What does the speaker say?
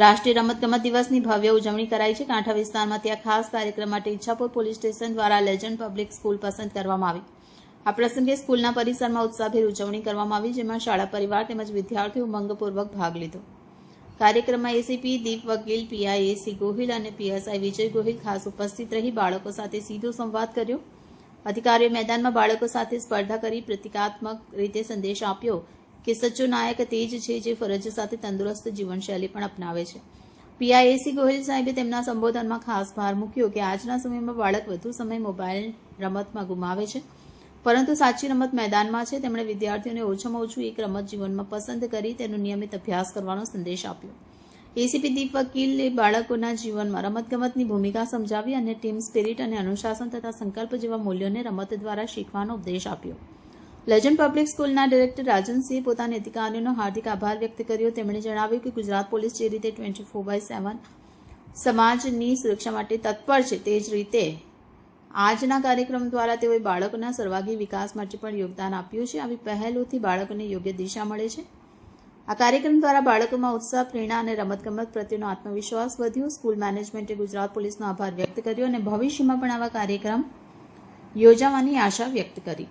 રાષ્ટ્રીય રમતગમત દિવસની ભવ્ય ઉજવણી કરાઈ છે. કાંઠા વિસ્તારમાં ત્યાં ખાસ કાર્યક્રમ માટે ઈચ્છાપુર પોલીસ સ્ટેશન દ્વારા લેજન્ડ પબ્લિક સ્કૂલ પસંદ કરવામાં આવી. આ પ્રસંગે સ્કૂલના પરિસરમાં ઉત્સાહભેર ઉજવણી કરવામાં આવી, જેમાં શાળા પરિવાર તેમજ વિદ્યાર્થીઓ ઉમંગપૂર્વક ભાગ લીધો. કાર્યક્રમમાં એસીપી દીપ વકીલ પીઆઈ એસી ગોહિલ અને પીએસઆઈ વિજય ગોહિલ ખાસ ઉપસ્થિત રહી બાળકો સાથે સીધો સંવાદ કર્યો. અધિકારીઓ મેદાનમાં બાળકો સાથે સ્પર્ધા કરી પ્રતિકાત્મક રીતે સંદેશ આપ્યો. કે સચ્ચો નાયક તે જ છે જે ફરજ સાથે તંદુરસ્ત જીવનશૈલી પણ અપનાવે છે. પીઆઈએસી ગોહિલ સાહેબે તેમના સંબોધનમાં ખાસ ભાર મૂક્યો કે આજના સમયમાં બાળક વધુ સમય મોબાઈલ રમતમાં ગુમાવે છે. પરંતુ સાચી રમત મેદાનમાં છે. તેમણે વિદ્યાર્થીઓને ઓછામાં ઓછું એક રમત જીવનમાં પસંદ કરી તેનો નિયમિત અભ્યાસ કરવાનો સંદેશ આપ્યો. એસીપી દીપ વકીલે બાળકોના જીવનમાં રમતગમતની ભૂમિકા સમજાવી અને ટીમ સ્પિરિટ અને અનુશાસન તથા સંકલ્પ જેવા મૂલ્યોને રમત દ્વારા શીખવાનો ઉપદેશ આપ્યો. લેજન્ડ પબ્લિક સ્કૂલના ડિરેક્ટર રાજનસિંહ પોતાના અધિકારીઓનો હાર્દિક આભાર વ્યક્ત કર્યો. તેમણે જણાવ્યું કે ગુજરાત પોલીસ જે રીતે ટ્વેન્ટી ફોર બાય સેવન સમાજની સુરક્ષા માટે તત્પર છે, તે જ રીતે આજના કાર્યક્રમ દ્વારા તેઓએ બાળકોના સર્વાગી વિકાસ માટે પણ યોગદાન આપ્યું છે. આવી પહેલોથી બાળકોને યોગ્ય દિશા મળે છે. આ કાર્યક્રમ દ્વારા બાળકોમાં ઉત્સાહ, પ્રેરણા અને રમતગમત પ્રત્યેનો આત્મવિશ્વાસ વધ્યો. સ્કૂલ મેનેજમેન્ટે ગુજરાત પોલીસનો આભાર વ્યક્ત કર્યો અને ભવિષ્યમાં પણ આવા કાર્યક્રમ યોજાવાની આશા વ્યક્ત કરી.